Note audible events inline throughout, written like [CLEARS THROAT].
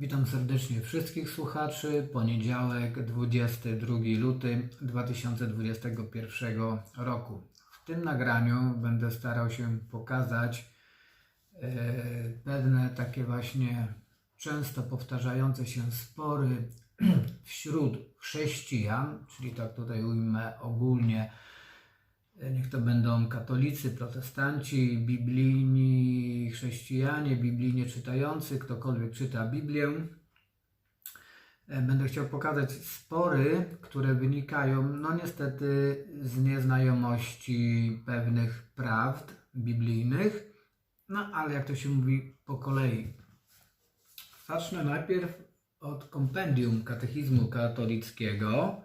Witam serdecznie wszystkich słuchaczy. Poniedziałek, 22 luty 2021 roku. W tym nagraniu będę starał się pokazać e, pewne takie właśnie często powtarzające się spory [CLEARS THROAT] wśród chrześcijan, czyli tak tutaj ujmę ogólnie, niech to będą katolicy, protestanci, biblijni chrześcijanie, biblijnie czytający, ktokolwiek czyta Biblię. E, Będę chciał pokazać spory, które wynikają, no niestety, z nieznajomości pewnych prawd biblijnych, no ale jak to się mówi po kolei. Zacznę najpierw od kompendium katechizmu katolickiego,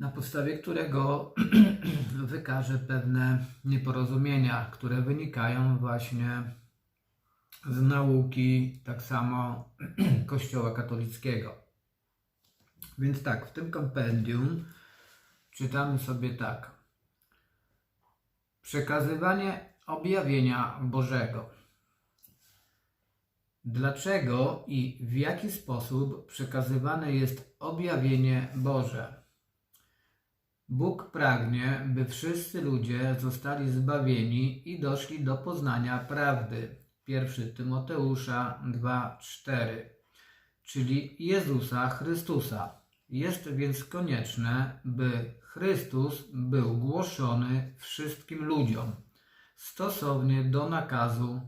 na podstawie którego [CLEARS THROAT] wykażę pewne nieporozumienia, które wynikają właśnie z nauki tak samo [CLEARS THROAT] Kościoła katolickiego. Więc tak, w tym kompendium czytamy sobie tak. Przekazywanie objawienia Bożego. Dlaczego i w jaki sposób przekazywane jest objawienie Boże? Bóg pragnie, by wszyscy ludzie zostali zbawieni i doszli do poznania prawdy. 1 Tymoteusza 2:4, czyli Jezusa Chrystusa. Jest więc konieczne, by Chrystus był głoszony wszystkim ludziom, stosownie do nakazu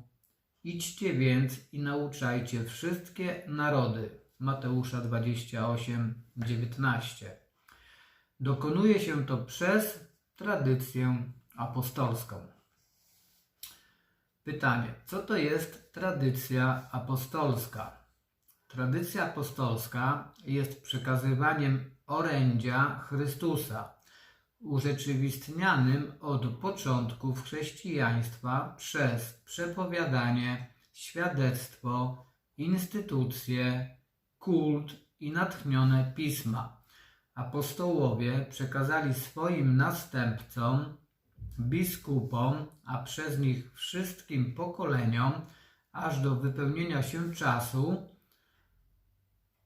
Idźcie więc i nauczajcie wszystkie narody. Mateusza 28:19. Dokonuje się to przez tradycję apostolską. Pytanie: co to jest tradycja apostolska? Tradycja apostolska jest przekazywaniem orędzia Chrystusa, urzeczywistnianym od początków chrześcijaństwa przez przepowiadanie, świadectwo, instytucje, kult i natchnione pisma. Apostołowie przekazali swoim następcom, biskupom, a przez nich wszystkim pokoleniom, aż do wypełnienia się czasu,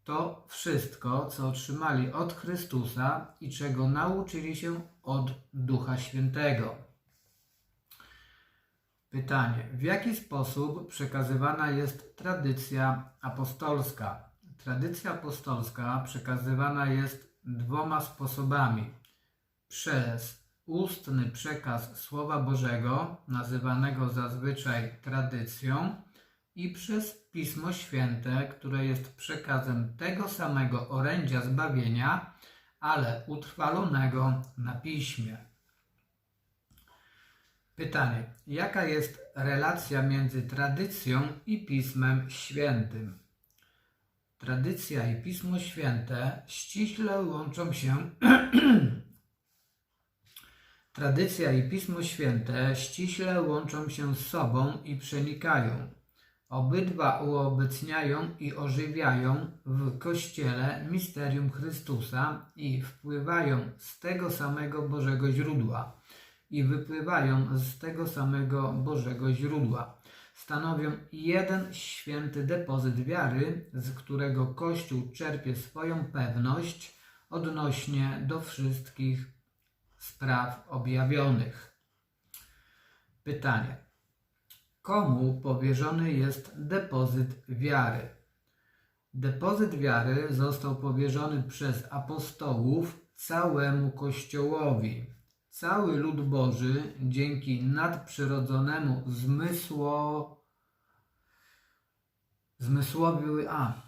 to wszystko, co otrzymali od Chrystusa i czego nauczyli się od Ducha Świętego. Pytanie: w jaki sposób przekazywana jest tradycja apostolska? Tradycja apostolska przekazywana jest dwoma sposobami: przez ustny przekaz Słowa Bożego, nazywanego zazwyczaj tradycją, i przez Pismo Święte, które jest przekazem tego samego orędzia zbawienia, ale utrwalonego na piśmie. Pytanie: jaka jest relacja między tradycją i Pismem Świętym? Tradycja i Pismo Święte ściśle łączą się. [CLEARS THROAT] Tradycja i Pismo Święte ściśle łączą się z sobą i przenikają. Obydwa uobecniają i ożywiają w Kościele misterium Chrystusa i wpływają z tego samego Bożego źródła i wypływają z tego samego Bożego źródła. Stanowią jeden święty depozyt wiary, z którego Kościół czerpie swoją pewność odnośnie do wszystkich spraw objawionych. Pytanie. Komu powierzony jest depozyt wiary? Depozyt wiary został powierzony przez apostołów całemu Kościołowi. Cały lud Boży dzięki nadprzyrodzonemu zmysło... zmysłowi... a...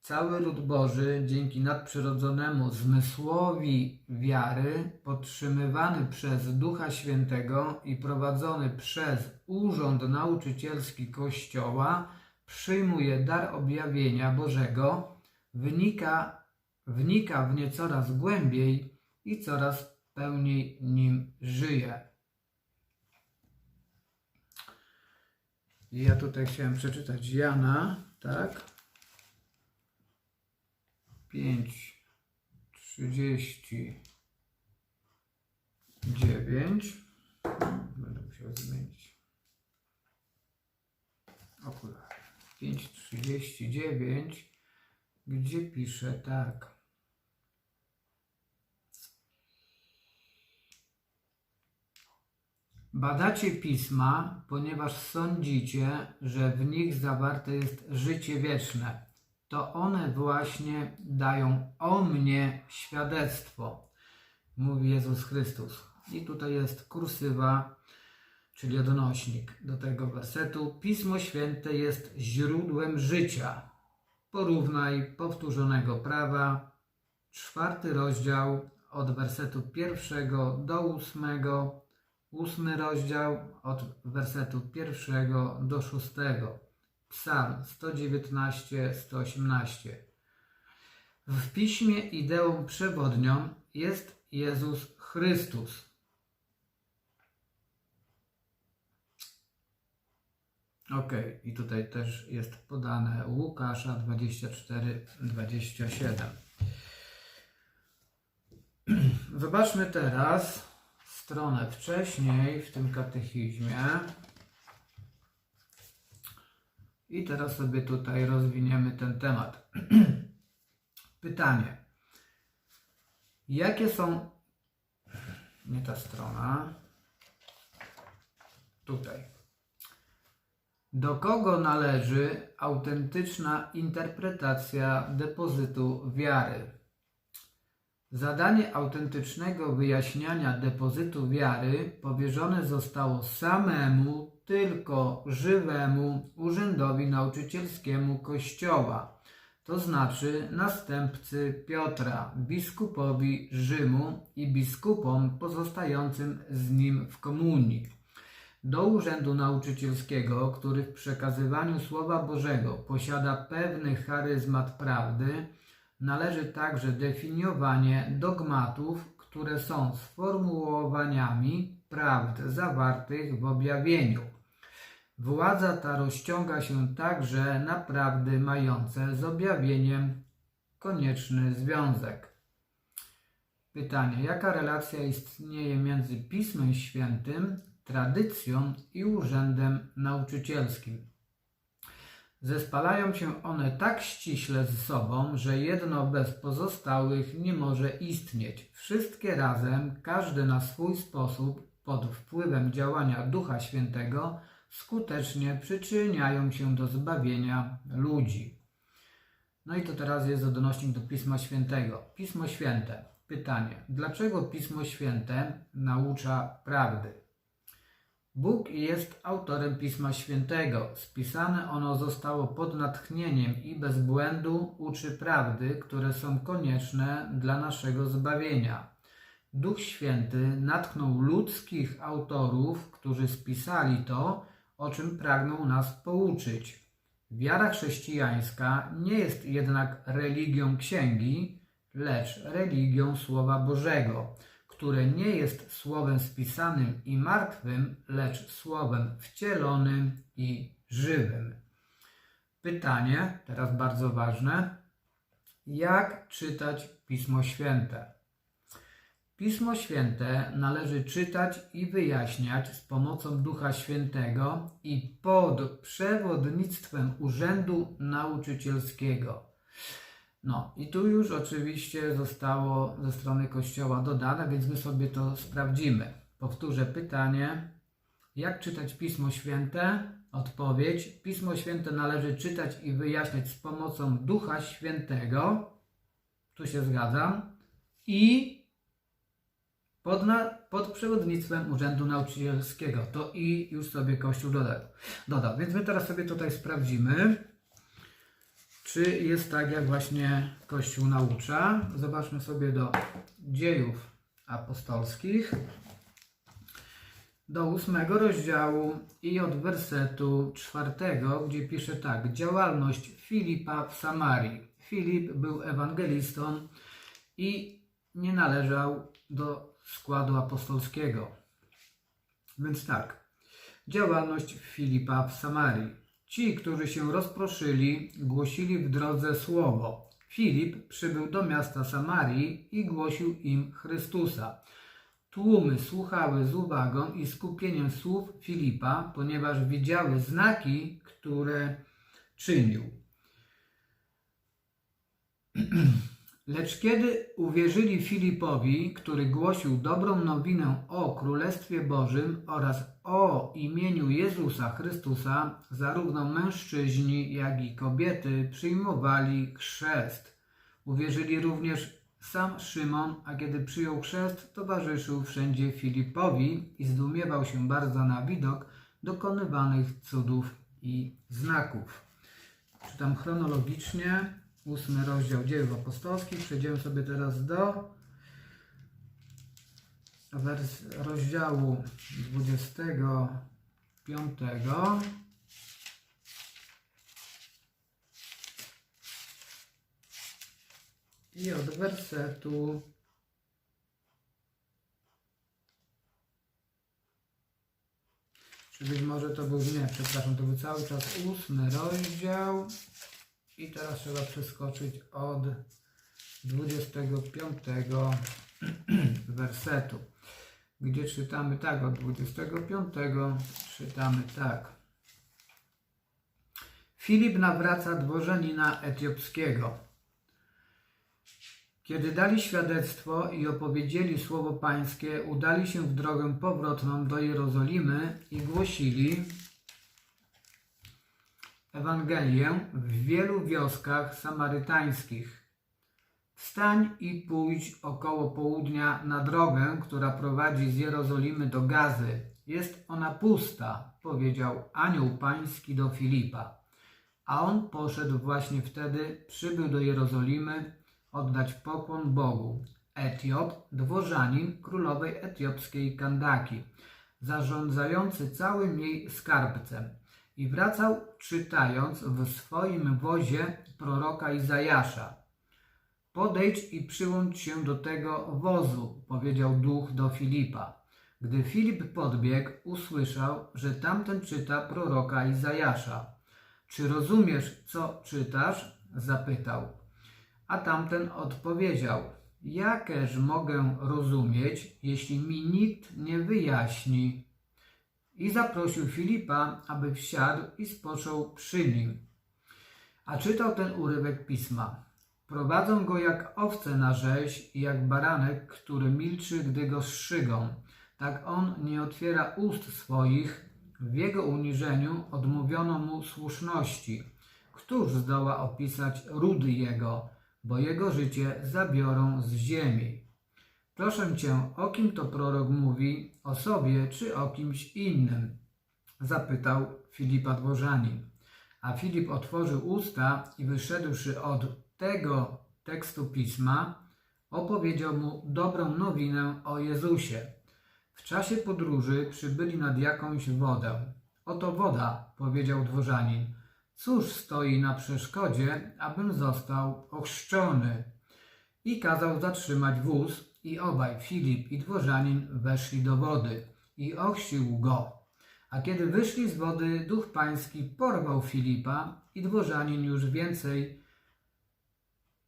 Cały lud Boży dzięki nadprzyrodzonemu zmysłowi wiary, podtrzymywany przez Ducha Świętego i prowadzony przez Urząd Nauczycielski Kościoła, przyjmuje dar objawienia Bożego, wnika w nie coraz głębiej i coraz pełniej nim żyje. Ja tutaj chciałem przeczytać Jana, tak? 5, 39. Będę musiał zmienić okulary. 5, 39, gdzie pisze tak. Badacie pisma, ponieważ sądzicie, że w nich zawarte jest życie wieczne. To one właśnie dają o mnie świadectwo, mówi Jezus Chrystus. I tutaj jest kursywa, czyli odnośnik do tego wersetu. Pismo Święte jest źródłem życia. Porównaj powtórzonego prawa, czwarty rozdział od wersetu pierwszego do ósmego, ósmy rozdział od wersetu pierwszego do szóstego, Psalm 119-118. W piśmie ideą przewodnią jest Jezus Chrystus. Ok, i tutaj też jest podane Łukasza 24-27. Zobaczmy [CLEARS THROAT] teraz stronę wcześniej w tym katechizmie. I teraz sobie tutaj rozwiniemy ten temat. [CLEARS THROAT] Pytanie. Jakie są. Nie ta strona. Tutaj. Do kogo należy autentyczna interpretacja depozytu wiary? Zadanie autentycznego wyjaśniania depozytu wiary powierzone zostało samemu, tylko żywemu urzędowi nauczycielskiemu Kościoła, to znaczy następcy Piotra, biskupowi Rzymu i biskupom pozostającym z nim w komunii. Do urzędu nauczycielskiego, który w przekazywaniu Słowa Bożego posiada pewny charyzmat prawdy, należy także definiowanie dogmatów, które są sformułowaniami prawd zawartych w objawieniu. Władza ta rozciąga się także na prawdy mające z objawieniem konieczny związek. Pytanie: jaka relacja istnieje między Pismem Świętym, tradycją i urzędem nauczycielskim? Zespalają się one tak ściśle ze sobą, że jedno bez pozostałych nie może istnieć. Wszystkie razem, każdy na swój sposób, pod wpływem działania Ducha Świętego, skutecznie przyczyniają się do zbawienia ludzi. No i to teraz jest odnośnik do Pisma Świętego. Pismo Święte. Pytanie: dlaczego Pismo Święte naucza prawdy? Bóg jest autorem Pisma Świętego. Spisane ono zostało pod natchnieniem i bez błędu uczy prawdy, które są konieczne dla naszego zbawienia. Duch Święty natchnął ludzkich autorów, którzy spisali to, o czym pragną nas pouczyć. Wiara chrześcijańska nie jest jednak religią księgi, lecz religią Słowa Bożego które nie jest słowem spisanym i martwym, lecz słowem wcielonym i żywym. Pytanie, teraz bardzo ważne. Jak czytać Pismo Święte? Pismo Święte należy czytać i wyjaśniać z pomocą Ducha Świętego i pod przewodnictwem Urzędu Nauczycielskiego. No i tu już oczywiście zostało ze strony Kościoła dodane, więc my sobie to sprawdzimy. Powtórzę pytanie. Jak czytać Pismo Święte? Odpowiedź. Pismo Święte należy czytać i wyjaśniać z pomocą Ducha Świętego. Tu się zgadzam. I pod, na, pod przewodnictwem Urzędu Nauczycielskiego. To i już sobie Kościół dodał. dodał. Więc my teraz sobie tutaj sprawdzimy. Czy jest tak, jak właśnie Kościół naucza? Zobaczmy sobie do dziejów apostolskich, do ósmego rozdziału i od wersetu czwartego, gdzie pisze tak: Działalność Filipa w Samarii. Filip był ewangelistą i nie należał do składu apostolskiego. Więc tak, działalność Filipa w Samarii. Ci, którzy się rozproszyli, głosili w drodze słowo. Filip przybył do miasta Samarii i głosił im Chrystusa. Tłumy słuchały z uwagą i skupieniem słów Filipa, ponieważ widziały znaki, które czynił. [CLEARS THROAT] Lecz kiedy uwierzyli Filipowi, który głosił dobrą nowinę o Królestwie Bożym oraz o imieniu Jezusa Chrystusa, zarówno mężczyźni, jak i kobiety przyjmowali chrzest. Uwierzyli również sam Szymon, a kiedy przyjął chrzest, towarzyszył wszędzie Filipowi i zdumiewał się bardzo na widok dokonywanych cudów i znaków. Czytam chronologicznie, ósmy rozdział dziejów apostolskich. Przejdziemy sobie teraz do wers rozdziału 25. I od wersetu Czy być może to był, nie, przepraszam, to był cały czas ósmy rozdział. I teraz trzeba przeskoczyć od 25 [CLEARS THROAT] wersetu, gdzie czytamy tak, od 25 czytamy tak. Filip nawraca dworzanina etiopskiego. Kiedy dali świadectwo i opowiedzieli słowo Pańskie, udali się w drogę powrotną do Jerozolimy i głosili Ewangelię w wielu wioskach samarytańskich. Wstań i pójdź około południa na drogę, która prowadzi z Jerozolimy do Gazy. Jest ona pusta, powiedział anioł pański do Filipa. A on poszedł właśnie wtedy, przybył do Jerozolimy oddać pokłon Bogu. Etiop, dworzanin królowej etiopskiej Kandaki, zarządzający całym jej skarbcem i wracał czytając w swoim wozie proroka Izajasza. Podejdź i przyłącz się do tego wozu, powiedział duch do Filipa. Gdy Filip podbiegł, usłyszał, że tamten czyta proroka Izajasza. Czy rozumiesz, co czytasz? zapytał. A tamten odpowiedział: Jakeż mogę rozumieć, jeśli mi nikt nie wyjaśni? I zaprosił Filipa, aby wsiadł i spoczął przy nim. A czytał ten urywek pisma. Prowadzą go jak owce na rzeź i jak baranek, który milczy, gdy go strzygą. Tak on nie otwiera ust swoich. W jego uniżeniu odmówiono mu słuszności. Któż zdoła opisać rudy jego, bo jego życie zabiorą z ziemi. Proszę cię, o kim to prorok mówi, o sobie czy o kimś innym? Zapytał Filipa dworzanin. A Filip otworzył usta i wyszedłszy od tego tekstu pisma, opowiedział mu dobrą nowinę o Jezusie. W czasie podróży przybyli nad jakąś wodę. Oto woda, powiedział dworzanin. Cóż stoi na przeszkodzie, abym został ochrzczony? I kazał zatrzymać wóz, i obaj, Filip i dworzanin, weszli do wody i ochrzcił go. A kiedy wyszli z wody, duch pański porwał Filipa i dworzanin już więcej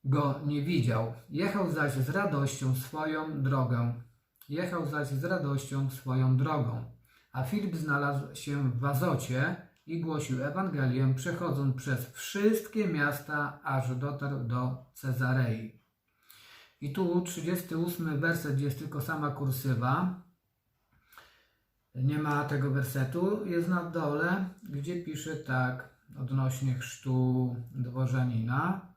go nie widział. Jechał zaś z radością swoją drogę. Jechał zaś z radością swoją drogą. A Filip znalazł się w Wazocie i głosił Ewangelię, przechodząc przez wszystkie miasta, aż dotarł do Cezarei. I tu 38 werset, jest tylko sama kursywa. Nie ma tego wersetu. Jest na dole, gdzie pisze tak odnośnie chrztu dworzanina.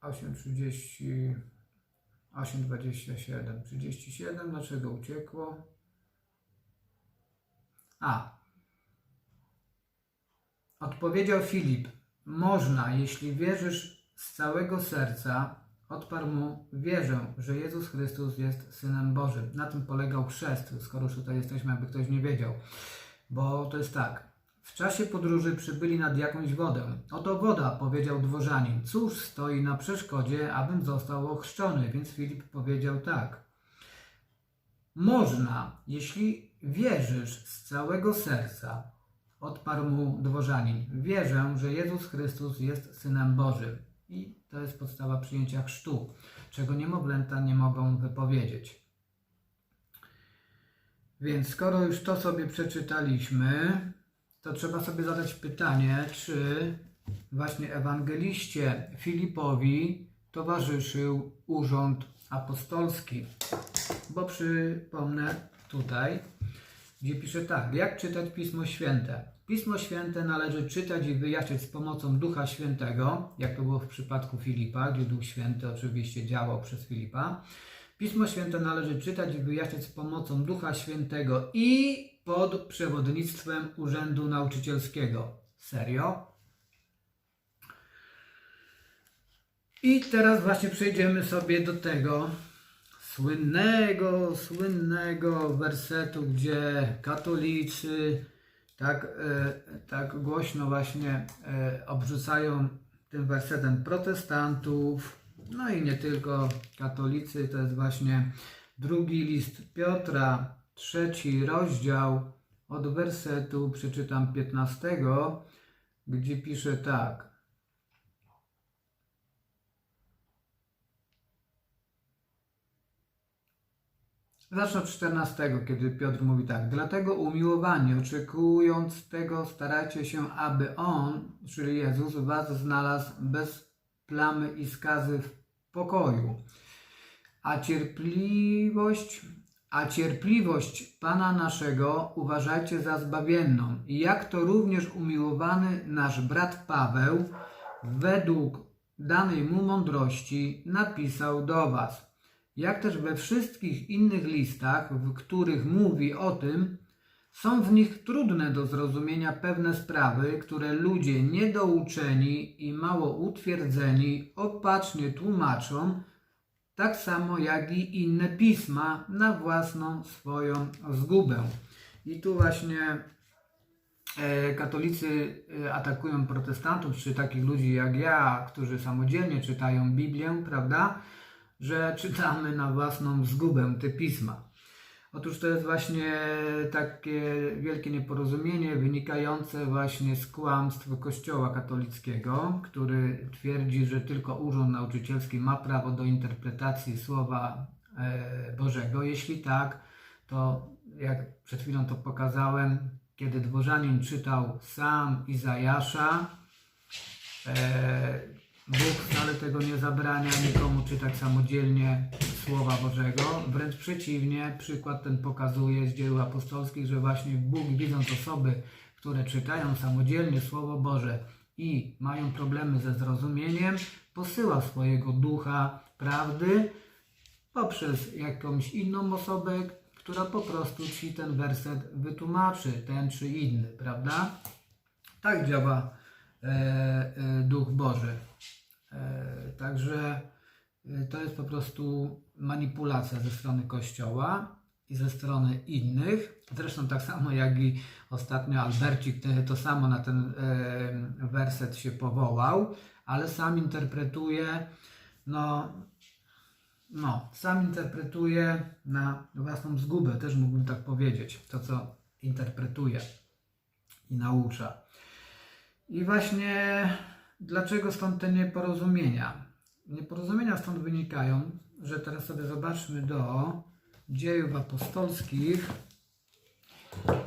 Osiem trzydzieści, osiem dwadzieścia siedem, trzydzieści siedem. Dlaczego uciekło? A. Odpowiedział Filip: Można, jeśli wierzysz z całego serca. Odparł mu: Wierzę, że Jezus Chrystus jest synem Bożym. Na tym polegał chrzest, skoro już tutaj jesteśmy, aby ktoś nie wiedział. Bo to jest tak. W czasie podróży przybyli nad jakąś wodę. Oto woda, powiedział dworzanin. Cóż stoi na przeszkodzie, abym został ochrzczony? Więc Filip powiedział tak. Można, jeśli wierzysz z całego serca, odparł mu dworzanin. Wierzę, że Jezus Chrystus jest Synem Bożym. I to jest podstawa przyjęcia chrztu, czego niemowlęta nie mogą wypowiedzieć. Więc skoro już to sobie przeczytaliśmy, to trzeba sobie zadać pytanie, czy właśnie ewangeliście Filipowi towarzyszył urząd apostolski. Bo przypomnę tutaj, gdzie pisze tak, jak czytać Pismo Święte. Pismo Święte należy czytać i wyjaśniać z pomocą Ducha Świętego, jak to było w przypadku Filipa, gdzie Duch Święty oczywiście działał przez Filipa. Pismo Święte należy czytać i wyjaśniać z pomocą Ducha Świętego i pod przewodnictwem Urzędu Nauczycielskiego. Serio? I teraz właśnie przejdziemy sobie do tego słynnego, słynnego wersetu, gdzie katolicy tak, e, tak głośno właśnie e, obrzucają tym wersetem protestantów, no i nie tylko katolicy, to jest właśnie drugi list Piotra, trzeci rozdział od wersetu, przeczytam 15, gdzie pisze tak. Zacznę od 14, kiedy Piotr mówi tak. Dlatego umiłowani, oczekując tego, starajcie się, aby On, czyli Jezus, was znalazł bez plamy i skazy w pokoju. A cierpliwość, a cierpliwość Pana naszego uważajcie za zbawienną. Jak to również umiłowany nasz brat Paweł, według danej mu mądrości, napisał do was jak też we wszystkich innych listach, w których mówi o tym, są w nich trudne do zrozumienia pewne sprawy, które ludzie niedouczeni i mało utwierdzeni opacznie tłumaczą, tak samo jak i inne pisma na własną swoją zgubę. I tu właśnie e, katolicy e, atakują protestantów, czy takich ludzi jak ja, którzy samodzielnie czytają Biblię, prawda? Że czytamy na własną zgubę te pisma. Otóż to jest właśnie takie wielkie nieporozumienie wynikające właśnie z kłamstw Kościoła katolickiego, który twierdzi, że tylko urząd nauczycielski ma prawo do interpretacji Słowa e, Bożego. Jeśli tak, to jak przed chwilą to pokazałem, kiedy dworzanin czytał sam Izajasza, e, Bóg wcale tego nie zabrania nikomu czytać samodzielnie Słowa Bożego. Wręcz przeciwnie, przykład ten pokazuje z dzieł apostolskich, że właśnie Bóg, widząc osoby, które czytają samodzielnie Słowo Boże i mają problemy ze zrozumieniem, posyła swojego ducha prawdy poprzez jakąś inną osobę, która po prostu ci ten werset wytłumaczy, ten czy inny, prawda? Tak działa Duch Boży. E, także e, to jest po prostu manipulacja ze strony Kościoła i ze strony innych. Zresztą tak samo jak i ostatnio Albercik to samo na ten e, werset się powołał, ale sam interpretuje, no, no, sam interpretuje na własną zgubę, też mógłbym tak powiedzieć, to co interpretuje i naucza. I właśnie Dlaczego stąd te nieporozumienia? Nieporozumienia stąd wynikają, że teraz sobie zobaczmy do dziejów apostolskich.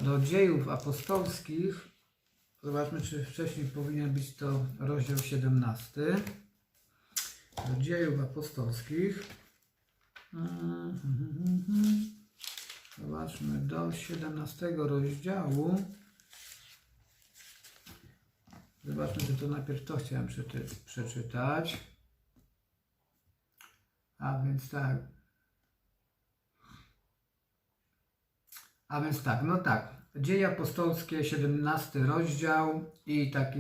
Do dziejów apostolskich. Zobaczmy, czy wcześniej powinien być to rozdział 17. Do dziejów apostolskich. Zobaczmy do 17 rozdziału. Zobaczmy, że to najpierw to chciałem przeczytać. A więc tak. A więc tak, no tak. Dzieje apostolskie, 17 rozdział i taki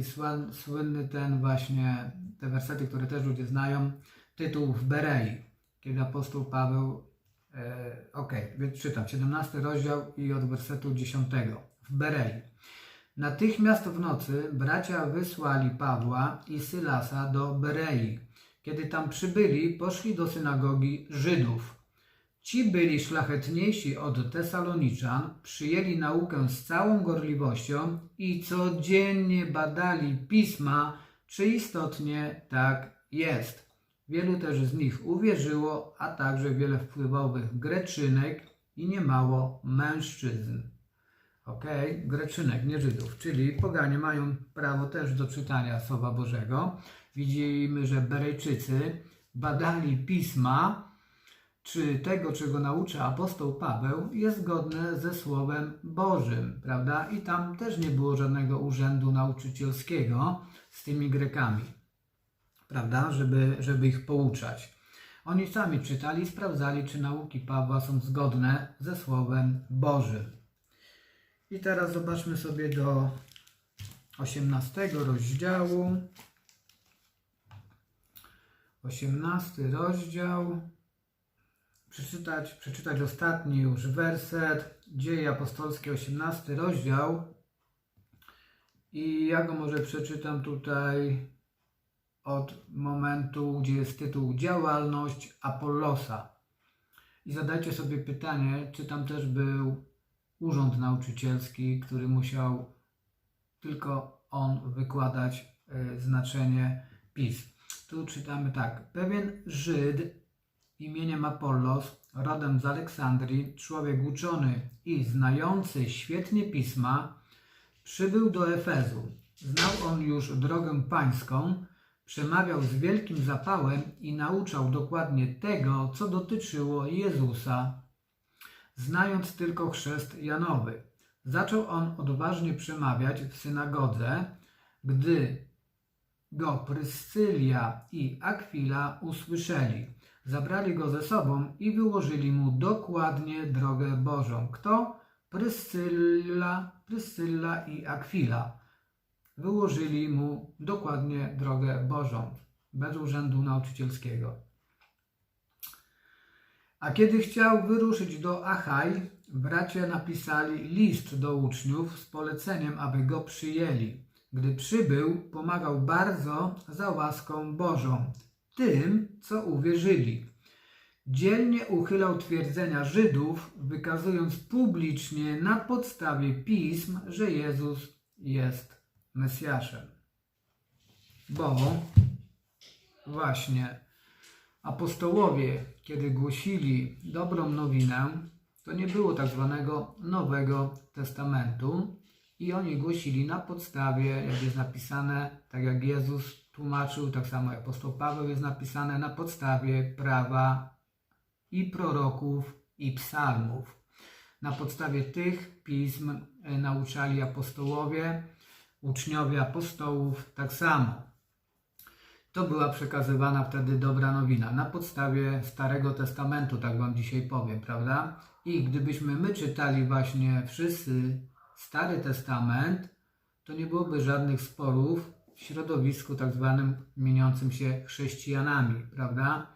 słynny ten właśnie, te wersety, które też ludzie znają, tytuł w Berei, kiedy apostoł Paweł, e, ok, więc czytam, 17 rozdział i od wersetu 10 w Berei. Natychmiast w nocy bracia wysłali Pawła i Sylasa do Berei. Kiedy tam przybyli, poszli do synagogi Żydów. Ci byli szlachetniejsi od Tesaloniczan, przyjęli naukę z całą gorliwością i codziennie badali pisma, czy istotnie tak jest. Wielu też z nich uwierzyło, a także wiele wpływowych greczynek i niemało mężczyzn. Ok, Greczynek, nie Żydów, czyli poganie mają prawo też do czytania Słowa Bożego. Widzimy, że Berejczycy badali pisma, czy tego, czego naucza apostoł Paweł, jest zgodne ze Słowem Bożym, prawda? I tam też nie było żadnego urzędu nauczycielskiego z tymi Grekami, prawda? Żeby, żeby ich pouczać. Oni sami czytali sprawdzali, czy nauki Pawła są zgodne ze Słowem Bożym. I teraz zobaczmy sobie do 18 rozdziału. 18 rozdział. Przeczytać, przeczytać ostatni już werset. Dzieje apostolskie, 18 rozdział. I ja go może przeczytam tutaj od momentu, gdzie jest tytuł Działalność Apollosa. I zadajcie sobie pytanie, czy tam też był urząd nauczycielski, który musiał tylko on wykładać y, znaczenie pism. Tu czytamy tak. Pewien Żyd imieniem Apollos, rodem z Aleksandrii, człowiek uczony i znający świetnie pisma, przybył do Efezu. Znał on już drogę pańską, przemawiał z wielkim zapałem i nauczał dokładnie tego, co dotyczyło Jezusa znając tylko chrzest Janowy. Zaczął on odważnie przemawiać w synagodze, gdy go Pryscylia i Akwila usłyszeli. Zabrali go ze sobą i wyłożyli mu dokładnie drogę Bożą. Kto? Pryscylla, Pryscylla i Akwila. Wyłożyli mu dokładnie drogę Bożą, bez urzędu nauczycielskiego. A kiedy chciał wyruszyć do Achaj, bracia napisali list do uczniów z poleceniem, aby go przyjęli. Gdy przybył, pomagał bardzo za łaską Bożą, tym, co uwierzyli. Dzielnie uchylał twierdzenia Żydów, wykazując publicznie na podstawie pism, że Jezus jest Mesjaszem. Bo właśnie Apostołowie, kiedy głosili dobrą nowinę, to nie było tak zwanego Nowego Testamentu i oni głosili na podstawie, jak jest napisane, tak jak Jezus tłumaczył, tak samo jak apostoł Paweł jest napisane na podstawie prawa i proroków i psalmów. Na podstawie tych pism e, nauczali apostołowie, uczniowie apostołów tak samo to była przekazywana wtedy dobra nowina na podstawie Starego Testamentu, tak Wam dzisiaj powiem, prawda? I gdybyśmy my czytali właśnie wszyscy Stary Testament, to nie byłoby żadnych sporów w środowisku tak zwanym mieniącym się chrześcijanami, prawda?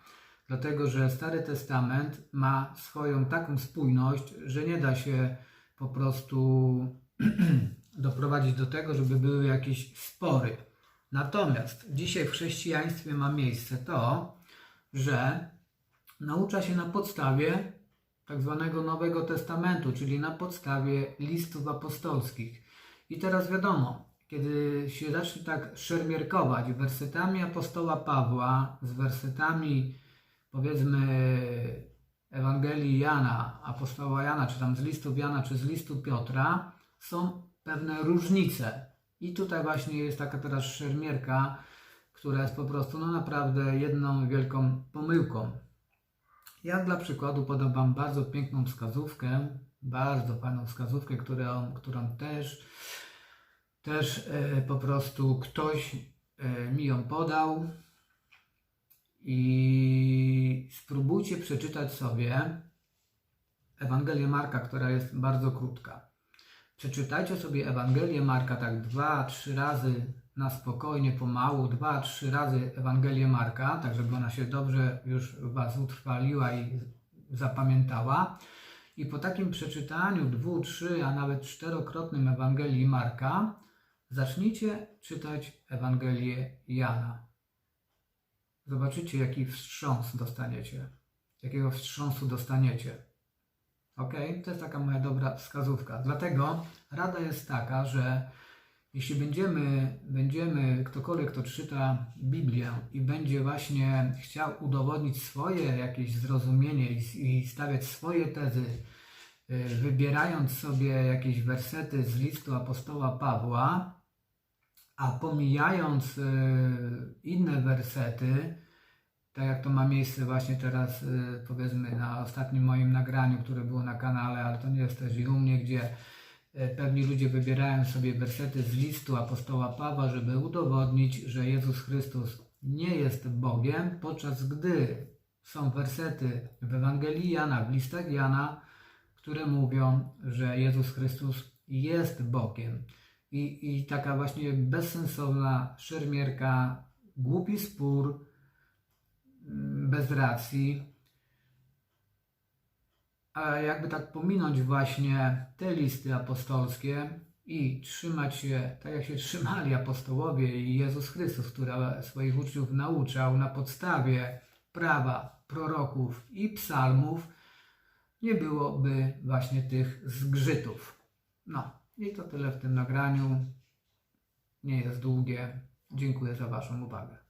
Dlatego, że Stary Testament ma swoją taką spójność, że nie da się po prostu [CLEARS THROAT] doprowadzić do tego, żeby były jakieś spory. Natomiast dzisiaj w chrześcijaństwie ma miejsce to, że naucza się na podstawie tak zwanego Nowego Testamentu, czyli na podstawie listów apostolskich. I teraz wiadomo, kiedy się zacznie tak szermierkować wersetami apostoła Pawła z wersetami powiedzmy Ewangelii Jana, apostoła Jana, czy tam z listów Jana, czy z listu Piotra, są pewne różnice. I tutaj właśnie jest taka teraz szermierka, która jest po prostu no naprawdę jedną wielką pomyłką. Ja dla przykładu podam Wam bardzo piękną wskazówkę, bardzo fajną wskazówkę, którą, którą też, też e, po prostu ktoś e, mi ją podał. I spróbujcie przeczytać sobie Ewangelię Marka, która jest bardzo krótka. Przeczytajcie sobie Ewangelię Marka tak dwa, trzy razy na spokojnie, pomału, dwa, trzy razy Ewangelię Marka, tak żeby ona się dobrze już Was utrwaliła i zapamiętała. I po takim przeczytaniu dwu, trzy, a nawet czterokrotnym Ewangelii Marka, zacznijcie czytać Ewangelię Jana. Zobaczycie, jaki wstrząs dostaniecie. Jakiego wstrząsu dostaniecie. Ok? To jest taka moja dobra wskazówka. Dlatego rada jest taka, że jeśli będziemy, będziemy ktokolwiek, kto czyta Biblię i będzie właśnie chciał udowodnić swoje jakieś zrozumienie i, i stawiać swoje tezy y, wybierając sobie jakieś wersety z listu apostoła Pawła, a pomijając y, inne wersety, tak jak to ma miejsce właśnie teraz, y, powiedzmy, na ostatnim moim nagraniu, które było na kanale, ale to nie jest też i u mnie, gdzie y, pewni ludzie wybierają sobie wersety z listu apostoła Pawła, żeby udowodnić, że Jezus Chrystus nie jest Bogiem, podczas gdy są wersety w Ewangelii Jana, w listach Jana, które mówią, że Jezus Chrystus jest Bogiem. I, i taka właśnie bezsensowna szermierka, głupi spór, bez racji. A jakby tak pominąć właśnie te listy apostolskie i trzymać się tak, jak się trzymali apostołowie i Jezus Chrystus, który swoich uczniów nauczał na podstawie prawa, proroków i psalmów, nie byłoby właśnie tych zgrzytów. No i to tyle w tym nagraniu. Nie jest długie. Dziękuję za Waszą uwagę.